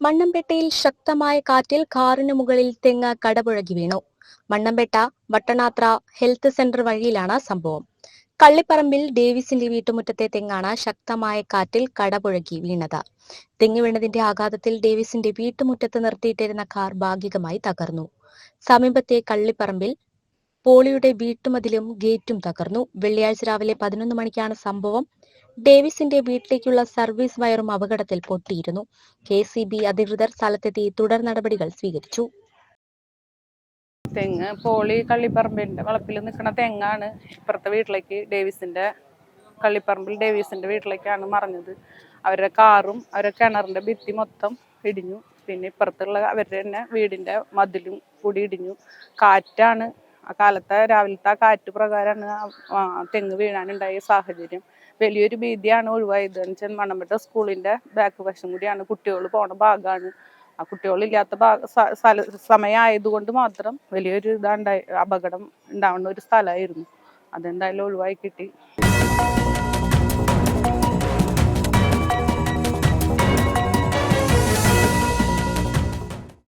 മണ്ണമ്പേട്ടയിൽ ശക്തമായ കാറ്റിൽ കാറിന് മുകളിൽ തെങ്ങ് കടപുഴകി വീണു. മണ്ണമ്പേട്ട വട്ടണാത്ര ഹെൽത്ത് സെന്റർ വഴിയിലാണ് സംഭവം. കള്ളിപ്പറമ്പിൽ ഡേവിസിന്റെ വീട്ടുമുറ്റത്തെ തെങ്ങാണ് ശക്തമായ കാറ്റിൽ കടപുഴകി വീണത്. തെങ്ങ് വീണതിന്റെ ആഘാതത്തിൽ ഡേവിസിന്റെ വീട്ടുമുറ്റത്ത് നിർത്തിയിട്ടിരുന്ന കാർ ഭാഗികമായി തകർന്നു. സമീപത്തെ കള്ളിപ്പറമ്പിൽ പോളിയുടെ വീട്ടുമതിലും ഗേറ്റും തകർന്നു. വെള്ളിയാഴ്ച രാവിലെ പതിനൊന്ന് മണിക്കാണ് സംഭവം. ഡേവിസിന്റെ വീട്ടിലേക്കുള്ള സർവീസ് വയറും അപകടത്തിൽ പൊട്ടിയിരുന്നു. കെ സി ബി അധികൃതർ സ്ഥലത്തെത്തി തുടർ നടപടികൾ സ്വീകരിച്ചു. തെങ്ങ് പോളി കള്ളിപ്പറമ്പിന്റെ വളപ്പിൽ നിൽക്കുന്ന തെങ്ങാണ് ഇപ്പുറത്തെ വീട്ടിലേക്ക് ഡേവിസിന്റെ കള്ളിപ്പറമ്പിൽ ഡേവിസിന്റെ വീട്ടിലേക്കാണ് മറിഞ്ഞത്. അവരുടെ കാറും അവരുടെ കിണറിന്റെ ഭിത്തി മൊത്തം ഇടിഞ്ഞു. പിന്നെ ഇപ്പുറത്തുള്ള അവരുടെ തന്നെ വീടിന്റെ മതിലും കൂടി ഇടിഞ്ഞു. കാറ്റാണ് ആ കാലത്തെ രാവിലത്തെ ആ കാറ്റ് പ്രകാരമാണ് തെങ്ങ് വീഴാനുണ്ടായ സാഹചര്യം. വലിയൊരു ഭീതിയാണ് ഒഴിവായത്. എന്ന് വെച്ചാൽ മണമ്പെട്ട സ്കൂളിന്റെ ബാക്ക് വശം കൂടിയാണ് കുട്ടികൾ പോണ ഭാഗമാണ് ആ കുട്ടികളില്ലാത്ത സ്ഥല സമയമായതുകൊണ്ട് മാത്രം വലിയൊരു ഇതാണ്ടായി അപകടം ഉണ്ടാവുന്ന ഒരു സ്ഥലമായിരുന്നു. അതെന്തായാലും ഒഴിവായി കിട്ടി.